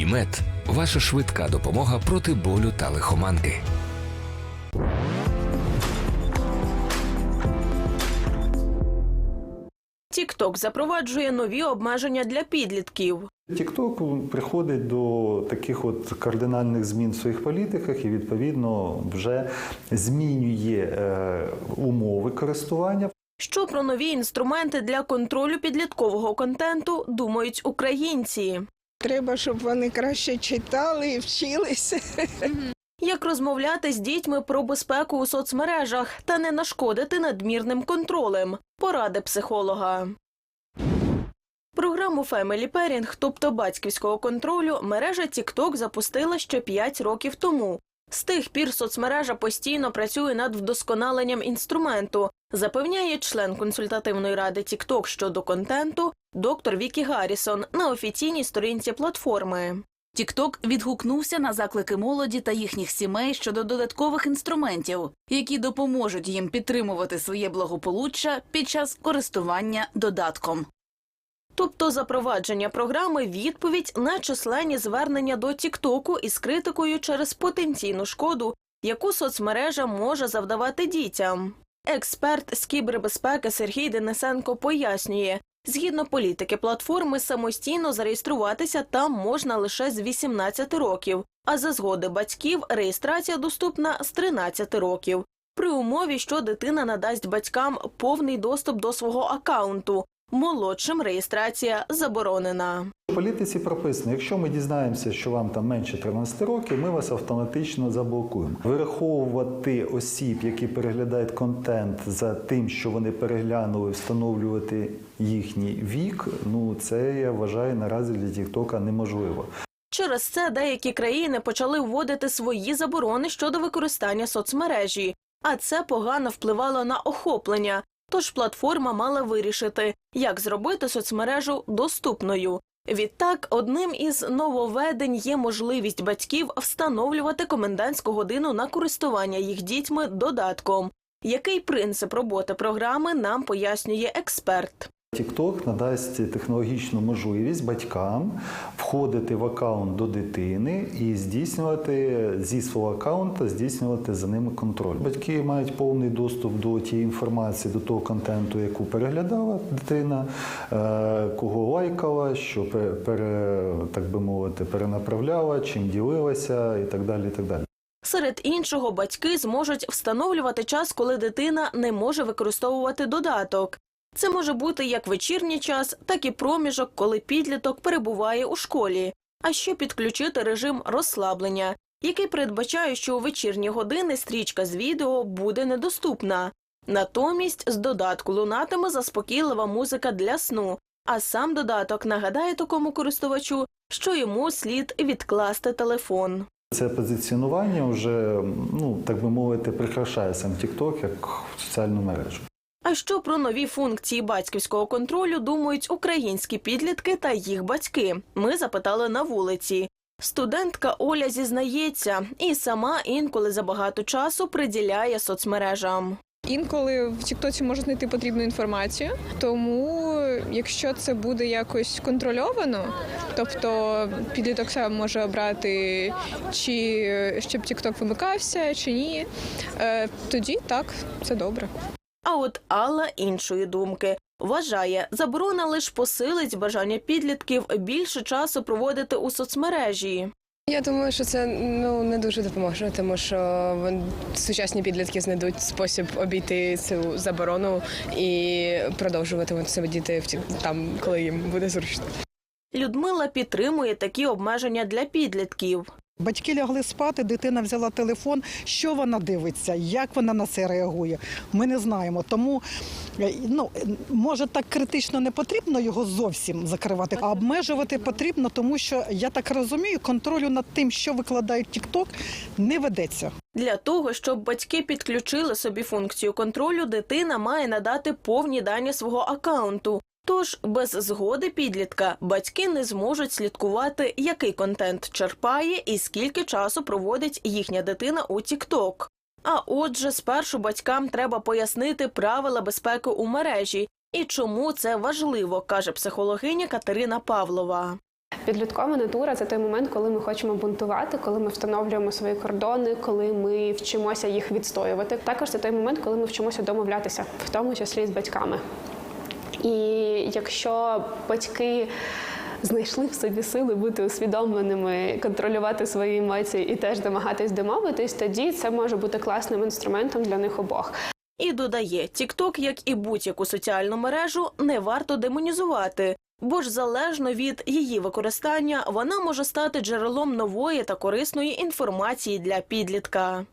ІМЕД ваша швидка допомога проти болю та лихоманки. TikTok запроваджує нові обмеження для підлітків. TikTok приходить до таких от кардинальних змін в своїх політиках і відповідно вже змінює е, умови користування. Що про нові інструменти для контролю підліткового контенту думають українці? Треба, щоб вони краще читали і вчилися. Як розмовляти з дітьми про безпеку у соцмережах та не нашкодити надмірним контролем? Поради психолога. Програму Family Pairing, тобто батьківського контролю, мережа TikTok запустила ще 5 років тому. З тих пір соцмережа постійно працює над вдосконаленням інструменту, запевняє член консультативної ради TikTok щодо контенту доктор Вікі Гаррісон на офіційній сторінці платформи. Тікток відгукнувся на заклики молоді та їхніх сімей щодо додаткових інструментів, які допоможуть їм підтримувати своє благополуччя під час користування додатком. Тобто запровадження програми відповідь на численні звернення до Тіктоку із критикою через потенційну шкоду, яку соцмережа може завдавати дітям. Експерт з кібербезпеки Сергій Денисенко пояснює, згідно політики платформи, самостійно зареєструватися там можна лише з 18 років, а за згоди батьків реєстрація доступна з 13 років. При умові, що дитина надасть батькам повний доступ до свого акаунту. Молодшим реєстрація заборонена. В політиці прописано, якщо ми дізнаємося, що вам там менше 13 років, ми вас автоматично заблокуємо. Вираховувати осіб, які переглядають контент за тим, що вони переглянули, встановлювати їхній вік. Ну це я вважаю наразі для Тіктока неможливо. Через це деякі країни почали вводити свої заборони щодо використання соцмережі, а це погано впливало на охоплення. Тож платформа мала вирішити, як зробити соцмережу доступною. Відтак, одним із нововведень є можливість батьків встановлювати комендантську годину на користування їх дітьми додатком. Який принцип роботи програми нам пояснює експерт. TikTok надасть технологічну можливість батькам входити в аккаунт до дитини і здійснювати зі свого аккаунта здійснювати за ними контроль. Батьки мають повний доступ до тієї інформації, до того контенту, яку переглядала дитина, е, кого лайкала, що пе- пере, так би мовити, перенаправляла, чим ділилася і так далі. І так далі. Серед іншого, батьки зможуть встановлювати час, коли дитина не може використовувати додаток. Це може бути як вечірній час, так і проміжок, коли підліток перебуває у школі, а ще підключити режим розслаблення, який передбачає, що у вечірні години стрічка з відео буде недоступна. Натомість з додатку лунатиме заспокійлива музика для сну, а сам додаток нагадає такому користувачу, що йому слід відкласти телефон. Це позиціонування вже, ну так би мовити, прикрашає сам TikTok як соціальну мережу. А що про нові функції батьківського контролю думають українські підлітки та їх батьки? Ми запитали на вулиці. Студентка Оля зізнається, і сама інколи забагато часу приділяє соцмережам. Інколи в Тіктоці можна знайти потрібну інформацію, тому якщо це буде якось контрольовано, тобто підліток сам може обрати, чи щоб Тікток вимикався, чи ні, е, тоді так, це добре. А от Алла іншої думки. Вважає, заборона лише посилить бажання підлітків більше часу проводити у соцмережі. Я думаю, що це ну не дуже допоможе, тому що сучасні підлітки знайдуть спосіб обійти цю заборону і продовжувати в ті- там, коли їм буде зручно. Людмила підтримує такі обмеження для підлітків. Батьки лягли спати, дитина взяла телефон. Що вона дивиться, як вона на це реагує? Ми не знаємо. Тому е, ну може так критично не потрібно його зовсім закривати, а обмежувати потрібно, тому що я так розумію, контролю над тим, що викладають TikTok, не ведеться. Для того, щоб батьки підключили собі функцію контролю, дитина має надати повні дані свого акаунту. Тож без згоди підлітка батьки не зможуть слідкувати, який контент черпає і скільки часу проводить їхня дитина у TikTok. А отже, спершу батькам треба пояснити правила безпеки у мережі і чому це важливо, каже психологиня Катерина Павлова. Підліткова натура це той момент, коли ми хочемо бунтувати, коли ми встановлюємо свої кордони, коли ми вчимося їх відстоювати. Також це той момент, коли ми вчимося домовлятися, в тому числі з батьками. І якщо батьки знайшли в собі сили бути усвідомленими, контролювати свої емоції і теж домагатись домовитись, тоді це може бути класним інструментом для них обох. І додає, TikTok, як і будь-яку соціальну мережу, не варто демонізувати. Бо ж залежно від її використання, вона може стати джерелом нової та корисної інформації для підлітка.